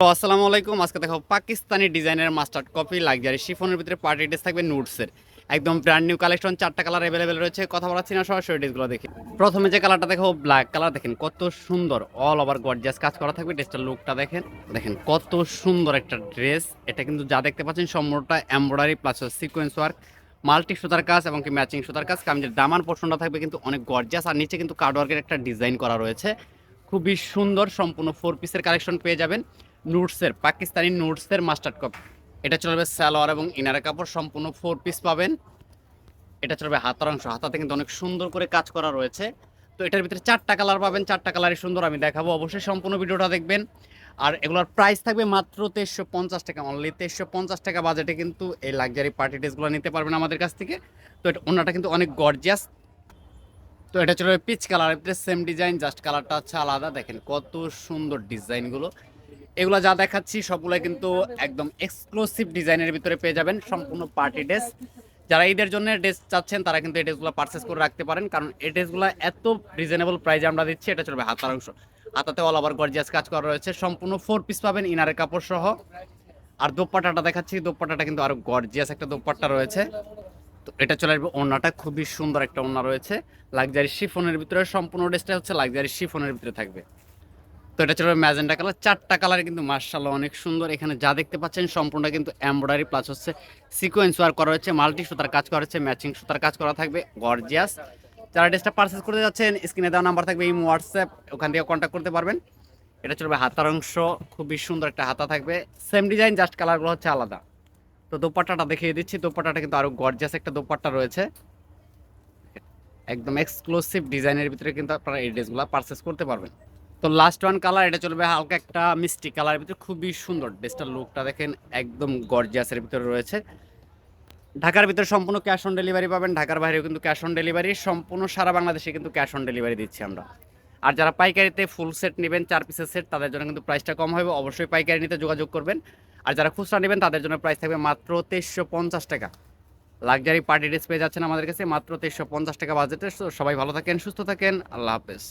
আসসালামু আলাইকুম। আজকে দেখো পাকিস্তানি ডিজাইনের মাস্টার্ড কপি লাক্সারি শিফনের ভিতরে পার্টি ড্রেস থাকবে নুটসের একদম ব্র্যান্ড নিউ কালেকশন চারটা কালার অ্যাভেলেবেল রয়েছে। কথা বলাচ্ছি না, সরাসরি ড্রেসগুলো দেখি। প্রথমে যে কালারটা দেখো ব্ল্যাক কালার দেখেন কত সুন্দর অল ওভার গর্জিয়াস কাজ করা থাকবে। ড্রেসটার লুকটা দেখেন দেখেন কত সুন্দর একটা ড্রেস এটা কিন্তু যা দেখতে পাচ্ছেন, সম্পূর্ণটা embroidery plus sequence work multi সুতার কাজ এবং কি ম্যাচিং সুতার কাজ। কামিজের দামান পোর্শনটা থাকবে কিন্তু অনেক গর্জিয়াস আর নিচে কিন্তু কার্ডওয়ার্কের একটা ডিজাইন করা রয়েছে। খুবই সুন্দর, সম্পূর্ণ ফোর পিসের কালেকশন পেয়ে যাবেন। নুটসের পাকিস্তানি নুটসের মাস্টার্ড কপ। এটা চলবে সালোয়ার এবং ইনার কাপড়, সম্পূর্ণ ফোর পিস পাবেন। এটা চলবে হাতার অংশ। হাতাতে কিন্তু অনেক সুন্দর করে কাজ করা রয়েছে। তো এটার ভিতরে চারটা কালার পাবেন, চারটা কালারই সুন্দর, আমি দেখাবো। অবশ্যই সম্পূর্ণ ভিডিওটা দেখবেন। আর এগুলোর প্রাইস থাকবে মাত্র তেইশশো পঞ্চাশ টাকা অনলি তেইশশো পঞ্চাশ টাকা বাজেটে কিন্তু এই লাক্সারি পার্টি ড্রেসগুলো নিতে পারবেন আমাদের কাছ থেকে। তো এটা, ওনাটা কিন্তু অনেক গর্জিয়াস তো এটা চলবে peach colour same design just কালারটা হচ্ছে আলাদা। দেখেন কত সুন্দর ডিজাইনগুলো এগুলো যা দেখাচ্ছি সবগুলো কিন্তু একদম এক্সক্লুসিভ ডিজাইনের ভিতরে পেয়ে যাবেন সম্পূর্ণ পার্টি ড্রেস যারা ঈদের জন্য ড্রেস চাচ্ছেন, তারা কিন্তু এই ড্রেসগুলো পারচেস করে রাখতে পারেন। কারণ এই ড্রেসগুলো এত রিজনেবল প্রাইসে আমরা দিচ্ছি, এটা চলবে হাতার অংশ। হাতাতে অল ওভার গর্জিয়াস কাজ করা রয়েছে। সম্পূর্ণ ফোর পিস পাবেন, ইনারের কাপড় সহ। আর দোপাট্টাটা দেখাচ্ছি, দোপাট্টাটা কিন্তু আরও গর্জিয়াস একটা দোপাট্টা রয়েছে। তো এটা চলে আসবে ওড়নাটা, খুবই সুন্দর একটা ওড়না রয়েছে। লাক্সারি শিফনের ভিতরে সম্পূর্ণ ড্রেসটা হচ্ছে লাক্সারি শিফনের ভিতরে থাকবে। তো এটা চলবে ম্যাজেন্টা কালার। চারটা কালার কিন্তু মার্শাল্লাহ অনেক সুন্দর। এখানে যা দেখতে পাচ্ছেন সম্পূর্ণ কিন্তু এমব্রয়ডারি প্লাস হচ্ছে সিকোয়েন্স ওয়ার করা হচ্ছে মাল্টি সুতার কাজ করা হচ্ছে ম্যাচিং সুতার কাজ করা থাকবে গর্জিয়াস যারা ড্রেসটা পারচেস করতে যাচ্ছেন স্ক্রিনে দেওয়া নাম্বার থাকবে এই হোয়াটসঅ্যাপ, ওখান থেকে কন্ট্যাক্ট করতে পারবেন। এটা চলবে হাতার অংশ, খুবই সুন্দর একটা হাতা থাকবে। সেম ডিজাইন জাস্ট কালারগুলো হচ্ছে আলাদা। তো দোপাট্টাটা দেখিয়ে দিচ্ছি, দোপাট্টাটা কিন্তু আরও গর্জিয়াস একটা দোপাট্টা রয়েছে। একদম এক্সক্লুসিভ ডিজাইনের ভিতরে কিন্তু আপনারা এই ড্রেসগুলো পারচেস করতে পারবেন। তো লাস্ট ওয়ান কালার এটা চলবে হালকা একটা মিষ্টি কালারের ভিতরে, খুবই সুন্দর। ড্রেসটার লুকটা দেখেন, একদম গর্জিয়াসের ভিতরে রয়েছে। ঢাকার ভিতরে সম্পূর্ণ ক্যাশ অন ডেলিভারি পাবেন, ঢাকার বাইরেও কিন্তু ক্যাশ অন ডেলিভারি সম্পূর্ণ সারা বাংলাদেশে কিন্তু ক্যাশ অন ডেলিভারি দিচ্ছি আমরা। আর যারা পাইকারিতে ফুল সেট নেবেন, চার পিসের সেট তাদের জন্য কিন্তু প্রাইসটা কম হবে, অবশ্যই পাইকারি নিতে যোগাযোগ করবেন। আর যারা খুচরা নেবেন, তাদের জন্য প্রাইস থাকবে মাত্র তেইশশো পঞ্চাশ টাকা। লাক্সারি পার্টি ড্রেস পেয়ে যাচ্ছেন আমাদের কাছে, মাত্র তেইশশো পঞ্চাশ টাকা বাজেটে সবাই ভালো থাকেন, সুস্থ থাকেন, আল্লাহ হাফেজ।